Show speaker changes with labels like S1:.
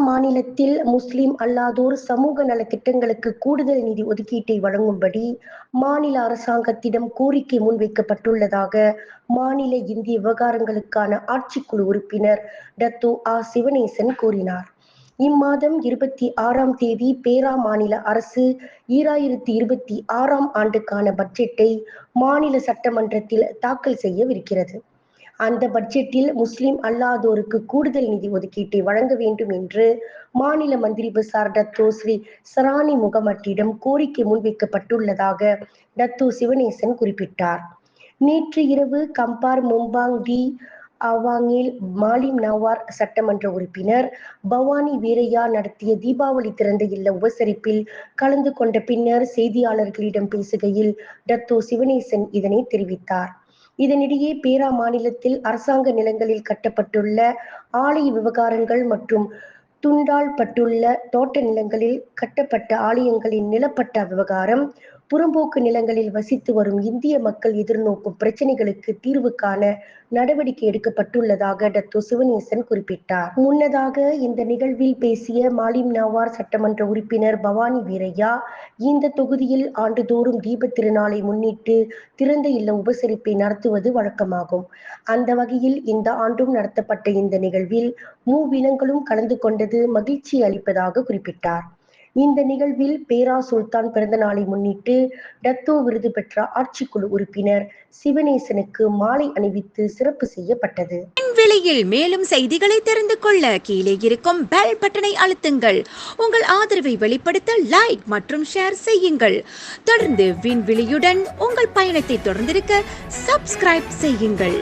S1: மாநிலத்தில் முஸ்லிம் அல்லாதோர் சமூக நலத்திட்டங்களுக்கு கூடுதல் நிதி ஒதுக்கீட்டை வழங்கும்படி மாநில அரசாங்கத்திடம் கோரிக்கை முன்வைக்கப்பட்டுள்ளதாக மாநில இந்திய விவகாரங்களுக்கான ஆட்சிக்குழு உறுப்பினர் டத்து ஆ சிவனேசன் கூறினார். இம்மாதம் இருபத்தி ஆறாம் தேதி பேரா மாநில அரசு ஈராயிரத்தி இருபத்தி ஆறாம் ஆண்டுக்கான பட்ஜெட்டை மாநில சட்டமன்றத்தில் தாக்கல் செய்யவிருக்கிறது. அந்த பட்ஜெட்டில் முஸ்லிம் அல்லாதோருக்கு கூடுதல் நிதி ஒதுக்கீட்டை வழங்க வேண்டும் என்று மாநில மந்திரி பசார் டத்தோ ஸ்ரீ சரானி முகமட்டிடம் கோரிக்கை முன்வைக்கப்பட்டுள்ளதாக டத்தோ சிவனேசன் குறிப்பிட்டார். நேற்று இரவு கம்பார் மும்பாங் டி அவாங்கில் மாலிம் நவார் சட்டமன்ற உறுப்பினர் பவானி வீரையா நடத்திய தீபாவளி திறந்த இல்ல உபசரிப்பில் கலந்து கொண்ட பின்னர் செய்தியாளர்களிடம் பேசுகையில் டத்தோ சிவனேசன் இதனை தெரிவித்தார். இதனிடையே பேரா மாநிலத்தில் அரசாங்க நிலங்களில் கட்டப்பட்டுள்ள ஆலய விவகாரங்கள் மற்றும் துண்டால்பட்டுள்ள தோட்ட நிலங்களில் கட்டப்பட்ட ஆலயங்களின் நிலப்பட்ட விவகாரம் புறம்போக்கு நிலங்களில் வசித்து வரும் இந்திய மக்கள் எதிர்நோக்கும் பிரச்சனைகளுக்கு தீர்வு காண நடவடிக்கை எடுக்கப்பட்டுள்ளதாக டத்தோ சிவனேசன் குறிப்பிட்டார். முன்னதாக இந்த நிகழ்வில் பேசிய மாலிம் நவார் சட்டமன்ற உறுப்பினர் பவானி வீரையா இந்த தொகுதியில் ஆண்டுதோறும் தீபத் திருநாளை முன்னிட்டு திறந்த இல்ல உபசரிப்பை நடத்துவது வழக்கமாகும். அந்த வகையில் இந்த ஆண்டும் நடத்தப்பட்ட இந்த நிகழ்வில் மூவினங்களும் கலந்து கொண்டது மகிழ்ச்சி அளிப்பதாக குறிப்பிட்டார். இந்த நிகழ்வில் பேரா சுல்தான் பிறந்த நாளை முன்னிட்டு டத்தோ விருது பெற்ற ஆட்சிக்குழு உறுப்பினர் சிவனேசனுக்கு மாலை அணிவித்து சிறப்பு செய்யப்பட்டது.
S2: விலையில் மேலும் செய்திகளை தெரிந்து கொள்ள கீழே இருக்கும் பெல் பட்டனை அழுத்துங்கள். உங்கள் ஆதரவை வெளிப்படுத்த லைக் மற்றும் ஷேர் செய்யுங்கள். தொடர்ந்து விண்வெளியுடன் உங்கள் பயணத்தை தொடர்ந்திருக்க சப்ஸ்கிரைப் செய்யுங்கள்.